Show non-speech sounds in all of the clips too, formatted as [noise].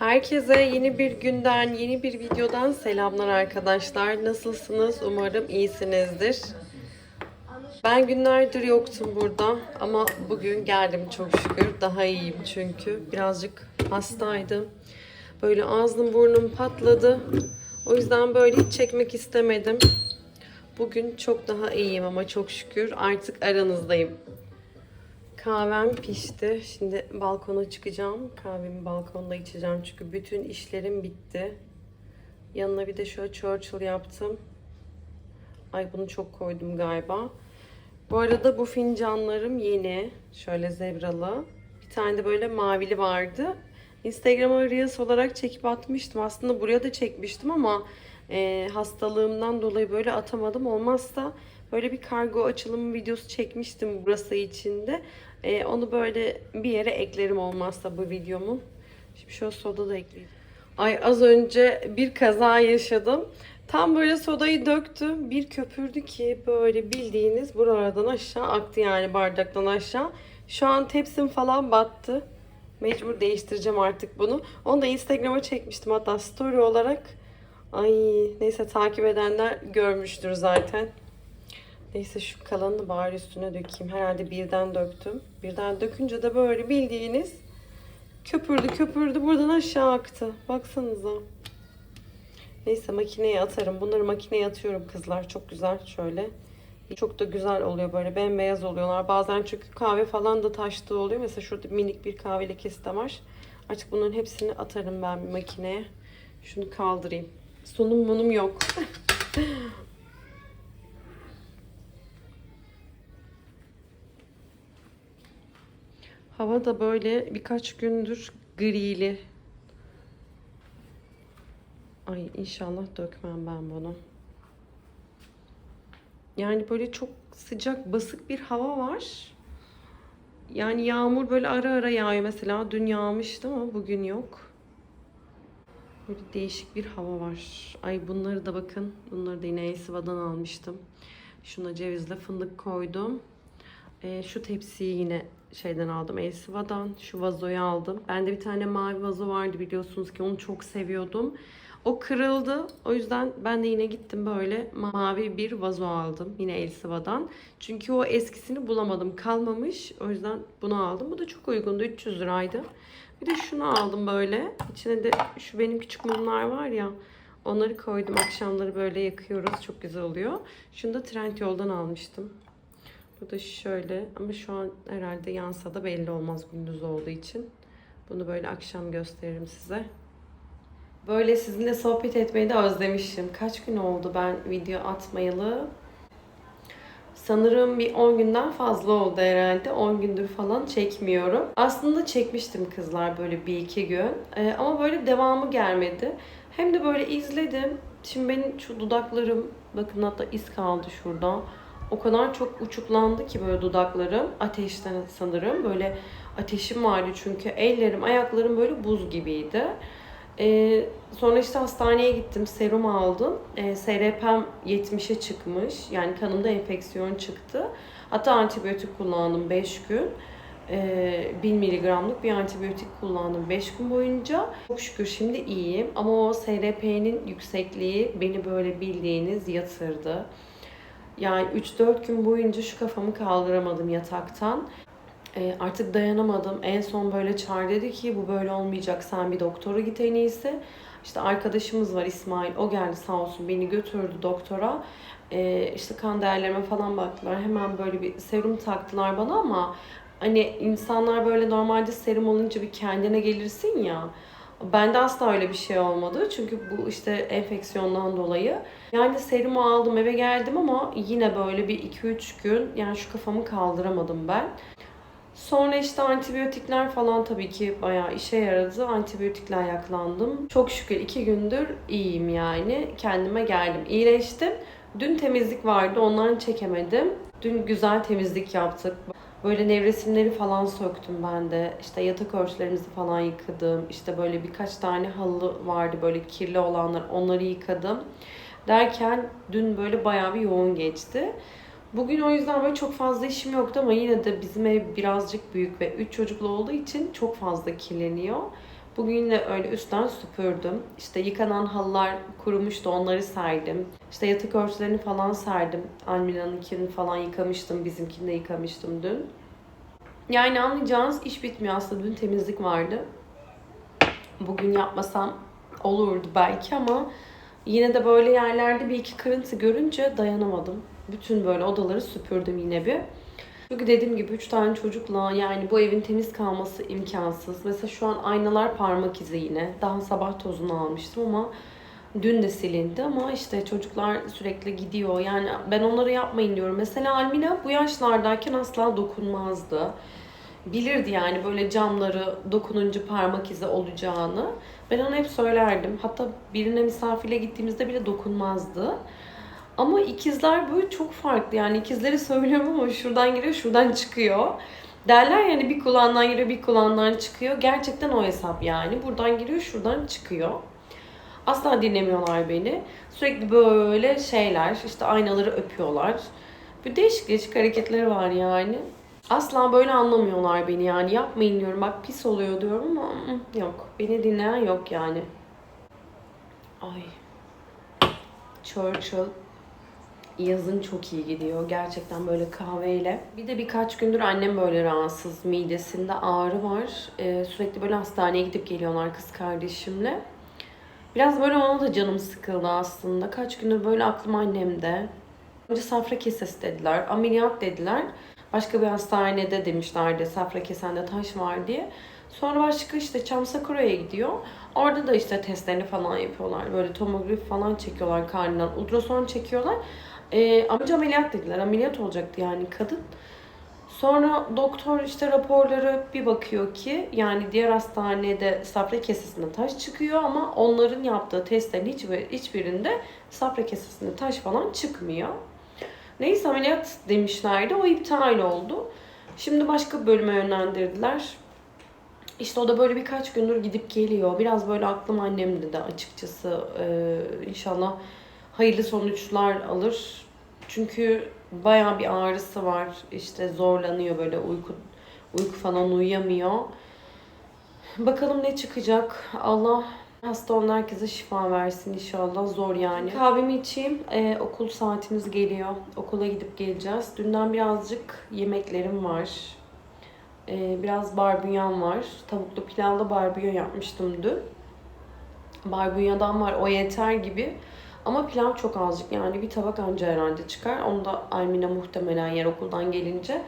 Herkese yeni bir günden, yeni bir videodan selamlar arkadaşlar. Nasılsınız? Umarım iyisinizdir. Ben günlerdir yoktum burada ama bugün geldim çok şükür. Daha iyiyim çünkü. Birazcık hastaydım. Böyle ağzım burnum patladı. O yüzden böyle hiç çekmek istemedim. Bugün çok daha iyiyim ama çok şükür artık aranızdayım. Kahvem pişti. Şimdi balkona çıkacağım. Kahvemi balkonda içeceğim çünkü bütün işlerim bitti. Yanına bir de şöyle Churchill yaptım. Ay bunu çok koydum galiba. Bu arada bu fincanlarım yeni. Şöyle zebralı. Bir tane de böyle mavili vardı. Instagram'a Reels olarak çekip atmıştım. Aslında buraya da çekmiştim ama e, hastalığımdan dolayı böyle atamadım. Olmazsa böyle bir kargo açılımı videosu çekmiştim burası içinde. E, onu böyle bir yere eklerim olmazsa bu videomun. Şimdi şöyle soda da ekleyeyim. Ay az önce bir kaza yaşadım. Tam böyle sodayı döktüm. Bir köpürdü ki böyle bildiğiniz buralardan aşağı aktı yani bardaktan aşağı. Şu an tepsim falan battı. Mecbur değiştireceğim artık bunu. Onu da Instagram'a çekmiştim hatta story olarak. Ay neyse takip edenler görmüştür zaten. Neyse şu kalanını bari üstüne dökeyim. Herhalde birden döktüm. Birden dökünce de böyle bildiğiniz köpürdü köpürdü buradan aşağı aktı. Baksanıza. Neyse makineye atarım. Bunları makineye atıyorum kızlar. Çok güzel şöyle. Çok da güzel oluyor böyle bembeyaz oluyorlar. Bazen çünkü kahve falan da taştığı oluyor. Mesela şurada minik bir kahve lekesi de var. Artık bunların hepsini atarım ben makineye. Şunu kaldırayım. Sonum munum yok. [laughs] Hava da böyle birkaç gündür grili. Ay inşallah dökmem ben bunu. Yani böyle çok sıcak, basık bir hava var. Yani yağmur böyle ara ara yağıyor mesela. Dün yağmıştı ama bugün yok. Böyle değişik bir hava var. Ay bunları da bakın. Bunları da yine Elsiva'dan almıştım. Şuna cevizle fındık koydum. Ee, şu tepsiyi yine şeyden aldım. Elsiva'dan. Şu vazoyu aldım. Bende bir tane mavi vazo vardı biliyorsunuz ki onu çok seviyordum. O kırıldı. O yüzden ben de yine gittim böyle mavi bir vazo aldım. Yine Elsiva'dan. Çünkü o eskisini bulamadım. Kalmamış. O yüzden bunu aldım. Bu da çok uygundu. 300 liraydı. Bir de şunu aldım böyle. İçine de şu benim küçük mumlar var ya. Onları koydum. Akşamları böyle yakıyoruz. Çok güzel oluyor. Şunu da Trendyol'dan almıştım. Bu da şöyle ama şu an herhalde yansa da belli olmaz gündüz olduğu için. Bunu böyle akşam gösteririm size. Böyle sizinle sohbet etmeyi de özlemişim. Kaç gün oldu ben video atmayalı? Sanırım bir 10 günden fazla oldu herhalde. 10 gündür falan çekmiyorum. Aslında çekmiştim kızlar böyle bir iki gün. Ee, ama böyle devamı gelmedi. Hem de böyle izledim. Şimdi benim şu dudaklarım bakın hatta iz kaldı şurada. O kadar çok uçuklandı ki böyle dudaklarım. Ateşten sanırım. Böyle ateşim vardı çünkü ellerim, ayaklarım böyle buz gibiydi. Ee, sonra işte hastaneye gittim, serum aldım. Ee, SRP'm 70'e çıkmış. Yani kanımda enfeksiyon çıktı. Hatta antibiyotik kullandım 5 gün. Ee, 1000 miligramlık bir antibiyotik kullandım 5 gün boyunca. Çok şükür şimdi iyiyim ama o SRP'nin yüksekliği beni böyle bildiğiniz yatırdı. Yani 3-4 gün boyunca şu kafamı kaldıramadım yataktan. Ee, artık dayanamadım. En son böyle Çağrı dedi ki bu böyle olmayacak sen bir doktora git en iyisi. İşte arkadaşımız var İsmail o geldi sağ olsun beni götürdü doktora. Ee, işte kan değerlerime falan baktılar. Hemen böyle bir serum taktılar bana ama hani insanlar böyle normalde serum olunca bir kendine gelirsin ya. Bende asla öyle bir şey olmadı. Çünkü bu işte enfeksiyondan dolayı. Yani serumu aldım eve geldim ama yine böyle bir 2-3 gün yani şu kafamı kaldıramadım ben. Sonra işte antibiyotikler falan tabii ki bayağı işe yaradı. Antibiyotikle ayaklandım. Çok şükür iki gündür iyiyim yani. Kendime geldim. İyileştim. Dün temizlik vardı. Onları çekemedim. Dün güzel temizlik yaptık. Böyle nevresimleri falan söktüm ben de. İşte yatak örtülerimizi falan yıkadım. İşte böyle birkaç tane halı vardı böyle kirli olanlar. Onları yıkadım. Derken dün böyle bayağı bir yoğun geçti. Bugün o yüzden böyle çok fazla işim yoktu ama yine de bizim ev birazcık büyük ve 3 çocuklu olduğu için çok fazla kirleniyor. Bugün yine öyle üstten süpürdüm. İşte yıkanan halılar kurumuştu onları serdim. İşte yatak örtülerini falan serdim. Almila'nınkini falan yıkamıştım. Bizimkini de yıkamıştım dün. Yani anlayacağınız iş bitmiyor aslında. Dün temizlik vardı. Bugün yapmasam olurdu belki ama yine de böyle yerlerde bir iki kırıntı görünce dayanamadım. Bütün böyle odaları süpürdüm yine bir. Çünkü dediğim gibi 3 tane çocukla yani bu evin temiz kalması imkansız. Mesela şu an aynalar parmak izi yine. Daha sabah tozunu almıştım ama dün de silindi ama işte çocuklar sürekli gidiyor. Yani ben onları yapmayın diyorum. Mesela Almina bu yaşlardayken asla dokunmazdı. Bilirdi yani böyle camları dokununca parmak izi olacağını. Ben ona hep söylerdim. Hatta birine misafirle gittiğimizde bile dokunmazdı. Ama ikizler böyle çok farklı. Yani ikizleri söylüyorum ama şuradan giriyor, şuradan çıkıyor. Derler yani bir kulağından giriyor, bir kulağından çıkıyor. Gerçekten o hesap yani. Buradan giriyor, şuradan çıkıyor. Asla dinlemiyorlar beni. Sürekli böyle şeyler, işte aynaları öpüyorlar. Bir değişik değişik hareketleri var yani. Asla böyle anlamıyorlar beni yani. Yapmayın diyorum. Bak pis oluyor diyorum ama yok. Beni dinleyen yok yani. Ay. Churchill yazın çok iyi gidiyor. Gerçekten böyle kahveyle. Bir de birkaç gündür annem böyle rahatsız. Midesinde ağrı var. Ee, sürekli böyle hastaneye gidip geliyorlar kız kardeşimle. Biraz böyle ona da canım sıkıldı aslında. Kaç gündür böyle aklım annemde. Önce safra kesesi dediler. Ameliyat dediler. Başka bir hastanede demişlerdi safra kesende taş var diye. Sonra başka işte Çamsakura'ya gidiyor. Orada da işte testlerini falan yapıyorlar. Böyle tomografi falan çekiyorlar karnından. Ultrason çekiyorlar. Ee, amca ameliyat dediler. Ameliyat olacaktı yani kadın. Sonra doktor işte raporları bir bakıyor ki yani diğer hastanede safra kesesinde taş çıkıyor ama onların yaptığı testlerin hiçbir, hiçbirinde safra kesesinde taş falan çıkmıyor. Neyse ameliyat demişlerdi. O iptal oldu. Şimdi başka bir bölüme yönlendirdiler. İşte o da böyle birkaç gündür gidip geliyor. Biraz böyle aklım annemde de açıkçası. Ee, inşallah hayırlı sonuçlar alır. Çünkü bayağı bir ağrısı var. İşte zorlanıyor böyle uyku uyku falan uyuyamıyor. Bakalım ne çıkacak. Allah hasta olan herkese şifa versin inşallah. Zor yani. Kahvemi içeyim. Ee, okul saatimiz geliyor. Okula gidip geleceğiz. Dünden birazcık yemeklerim var. Ee, biraz barbunyam var. Tavuklu pilavlı barbunya yapmıştım dün. Barbunyadan var. O yeter gibi. Ama pilav çok azıcık yani bir tabak anca herhalde çıkar. Onu da Almina muhtemelen yer okuldan gelince.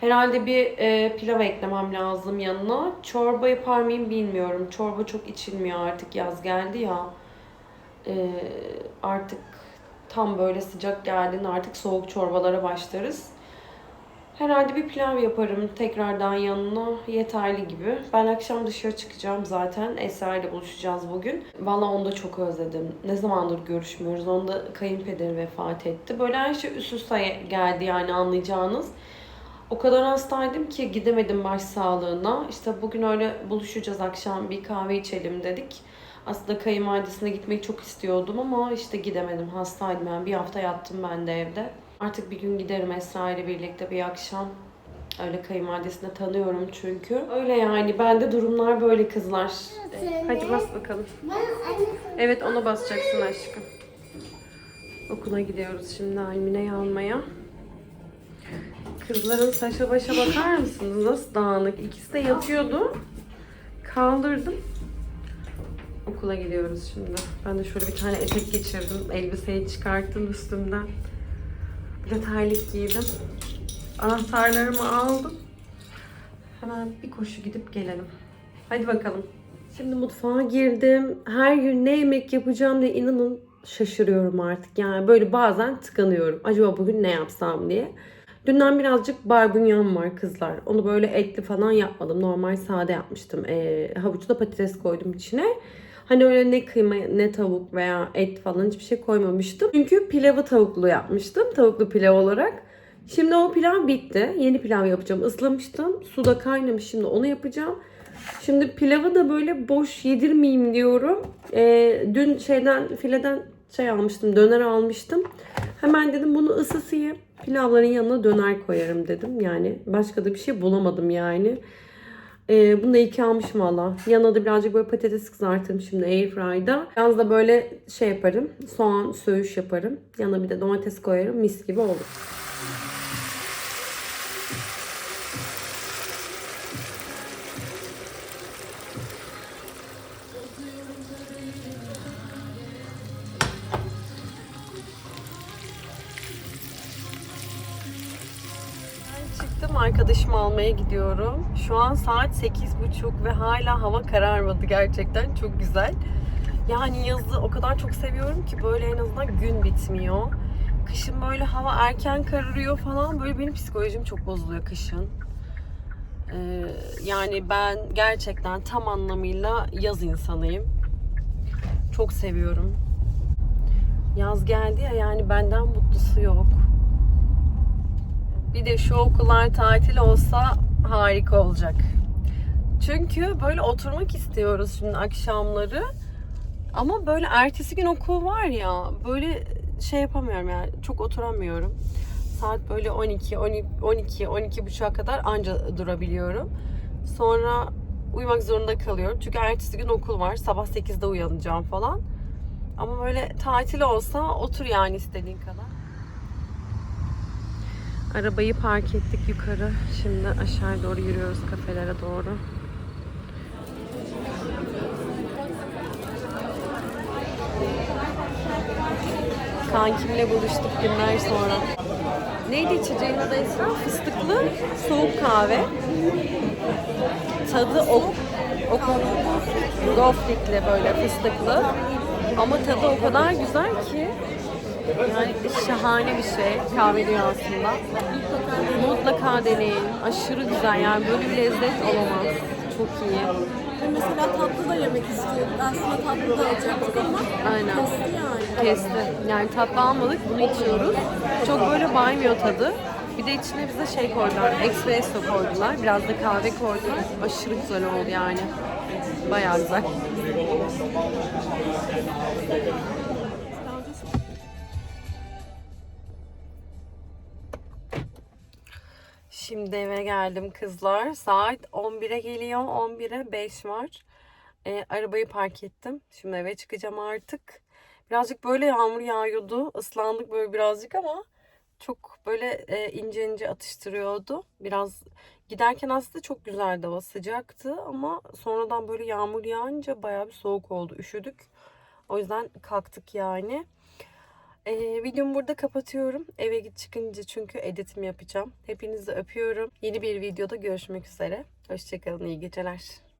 Herhalde bir e, pilav eklemem lazım yanına. Çorba yapar mıyım bilmiyorum. Çorba çok içilmiyor artık yaz geldi ya. E, artık tam böyle sıcak geldiğinde artık soğuk çorbalara başlarız. Herhalde bir pilav yaparım tekrardan yanına. Yeterli gibi. Ben akşam dışarı çıkacağım zaten. Esra ile buluşacağız bugün. Valla onu da çok özledim. Ne zamandır görüşmüyoruz. Onda kayınpederi vefat etti. Böyle her şey üst üste geldi yani anlayacağınız. O kadar hastaydım ki gidemedim başsağlığına. İşte bugün öyle buluşacağız akşam bir kahve içelim dedik. Aslında kayınvalidesine gitmeyi çok istiyordum ama işte gidemedim. Hastaydım yani bir hafta yattım ben de evde. Artık bir gün giderim Esra ile birlikte bir akşam. Öyle kayınvalidesini tanıyorum çünkü. Öyle yani bende durumlar böyle kızlar. Hadi bas bakalım. Evet ona basacaksın aşkım. Okula gidiyoruz şimdi Almine'yi almaya. Kızların saça başa bakar mısınız? Nasıl dağınık. İkisi de yatıyordu. Kaldırdım. Okula gidiyoruz şimdi. Ben de şöyle bir tane etek geçirdim. Elbiseyi çıkarttım üstümden. Bir de terlik giydim. Anahtarlarımı aldım. Hemen bir koşu gidip gelelim. Hadi bakalım. Şimdi mutfağa girdim. Her gün ne yemek yapacağım diye inanın şaşırıyorum artık. Yani böyle bazen tıkanıyorum. Acaba bugün ne yapsam diye. Dünden birazcık barbunyam var kızlar. Onu böyle etli falan yapmadım. Normal sade yapmıştım. Ee, havuçla patates koydum içine. Hani öyle ne kıyma ne tavuk veya et falan hiçbir şey koymamıştım. Çünkü pilavı tavuklu yapmıştım. Tavuklu pilav olarak. Şimdi o pilav bitti. Yeni pilav yapacağım. Islamıştım. Suda kaynamış. Şimdi onu yapacağım. Şimdi pilavı da böyle boş yedirmeyeyim diyorum. Ee, dün şeyden fileden şey almıştım. Döner almıştım. Hemen dedim bunu ısıtayım. Pilavların yanına döner koyarım dedim. Yani başka da bir şey bulamadım yani. Ee, bunu da iki almışım valla. Yanına da birazcık böyle patates kızartırım şimdi airfryer'da. Biraz da böyle şey yaparım. Soğan söğüş yaparım. Yanına bir de domates koyarım. Mis gibi olur. Arkadaşımı almaya gidiyorum. Şu an saat 8.30 ve hala hava kararmadı gerçekten çok güzel. Yani yazı o kadar çok seviyorum ki böyle en azından gün bitmiyor. Kışın böyle hava erken kararıyor falan böyle benim psikolojim çok bozuluyor kışın. Ee, yani ben gerçekten tam anlamıyla yaz insanıyım. Çok seviyorum. Yaz geldi ya yani benden mutlusu yok. Bir de şu okullar tatil olsa harika olacak. Çünkü böyle oturmak istiyoruz şimdi akşamları. Ama böyle ertesi gün okul var ya böyle şey yapamıyorum yani çok oturamıyorum. Saat böyle 12, 12, 12, 12 buçuğa kadar anca durabiliyorum. Sonra uyumak zorunda kalıyorum. Çünkü ertesi gün okul var. Sabah 8'de uyanacağım falan. Ama böyle tatil olsa otur yani istediğin kadar. Arabayı park ettik yukarı. Şimdi aşağı doğru yürüyoruz kafelere doğru. Kankimle buluştuk günler sonra. Neydi içeceğin adı Esra? Fıstıklı soğuk kahve. Tadı o, o goflikli böyle fıstıklı. Ama tadı o kadar güzel ki yani şahane bir şey kahve dünyasında. Mutlaka deneyin. Aşırı güzel yani böyle bir lezzet olamaz. Çok iyi. Mesela tatlı da yemek istiyorduk. Aslında tatlı da alacaktık ama Aynen. kesti yani. Kesti. Yani tatlı almadık bunu içiyoruz. Çok böyle baymıyor tadı. Bir de içine bize şey koydular. Espresso koydular. Biraz da kahve koydular. Aşırı güzel oldu yani. Bayağı güzel. Şimdi eve geldim kızlar. Saat 11'e geliyor. 11'e 5 var. Ee, arabayı park ettim. Şimdi eve çıkacağım artık. Birazcık böyle yağmur yağıyordu. Islandık böyle birazcık ama çok böyle e, ince ince atıştırıyordu. Biraz giderken aslında çok güzeldi hava sıcaktı ama sonradan böyle yağmur yağınca bayağı bir soğuk oldu. Üşüdük. O yüzden kalktık yani. Ee, videomu burada kapatıyorum. Eve git çıkınca çünkü editim yapacağım. Hepinizi öpüyorum. Yeni bir videoda görüşmek üzere. Hoşçakalın. iyi geceler.